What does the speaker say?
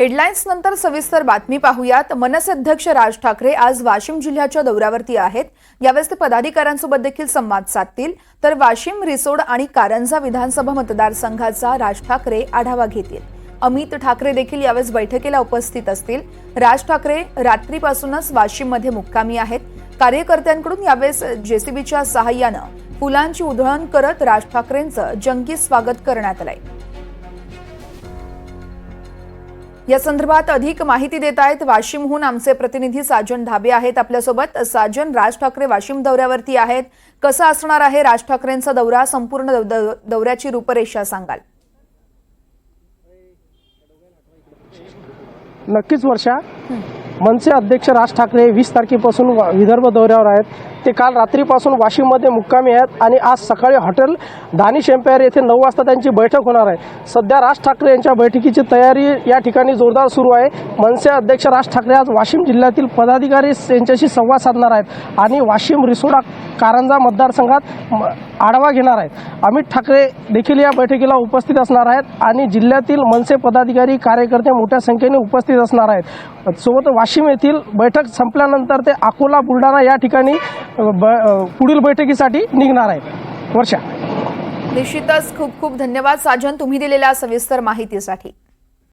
Headlines नंतर सविस्तर बातमी पाहूयात. मनसे अध्यक्ष राज ठाकरे आज वाशिम जिल्ह्याच्या दौऱ्यावरती आहेत. यावेळेस ते पदाधिकाऱ्यांसोबत देखील संवाद साधतील. तर वाशिम रिसोड आणि कारंजा विधानसभा मतदारसंघाचा राज ठाकरे आढावा घेतील. अमित ठाकरे देखील यावेळेस बैठकीला उपस्थित असतील. राज ठाकरे रात्रीपासूनच वाशिममध्ये मुक्कामी आहेत. कार्यकर्त्यांकडून यावेळेस जेसीबीच्या सहाय्यानं फुलांची उधळण करत राज ठाकरेंचं जंगी स्वागत करण्यात आलंय. या संदर्भात अधिक माहिती देत आहेत वाशिमहून आमचे प्रतिनिधी साजन धाबे आहेत. आपल्यासोबत साजन राज ठाकरे वाशिम दौऱ्यावरती आहेत. कसा असणार आहे राज ठाकरेंचा दौरा? संपूर्ण दौ- दौ- दौऱ्याची रूपरेषा सांगाल. नक्कीच वर्षा. मनसे अध्यक्ष राज ठाकरे वीस तारखेपासून विदर्भ दौऱ्यावर आहेत. ते काल रात्रीपासून वाशिममध्ये मुक्कामी आहेत आणि आज सकाळी हॉटेल दानिश एम्पायर येथे नऊ वाजता त्यांची बैठक होणार आहे. सध्या राज ठाकरे यांच्या बैठकीची तयारी या ठिकाणी जोरदार सुरू आहे. मनसे अध्यक्ष राज ठाकरे आज वाशिम जिल्ह्यातील पदाधिकारी यांच्याशी संवाद साधणार आहेत आणि वाशिम रिसोडा कारंजा मतदारसंघात आढावा घेणार आहेत. अमित ठाकरे देखील या बैठकीला उपस्थित असणार आहेत आणि जिल्ह्यातील मनसे पदाधिकारी कार्यकर्ते मोठ्या संख्येने उपस्थित असणार आहेत. सोबत वाशिम येथील बैठक संपल्यानंतर ते अकोला बुलढाणा या ठिकाणी ब- पुढील बैठकीसाठी निघणार आहे वर्षा. निश्चितच खूप खूप धन्यवाद साजन. तुम्ही दिलेल्या सविस्तर माहितीसाठी.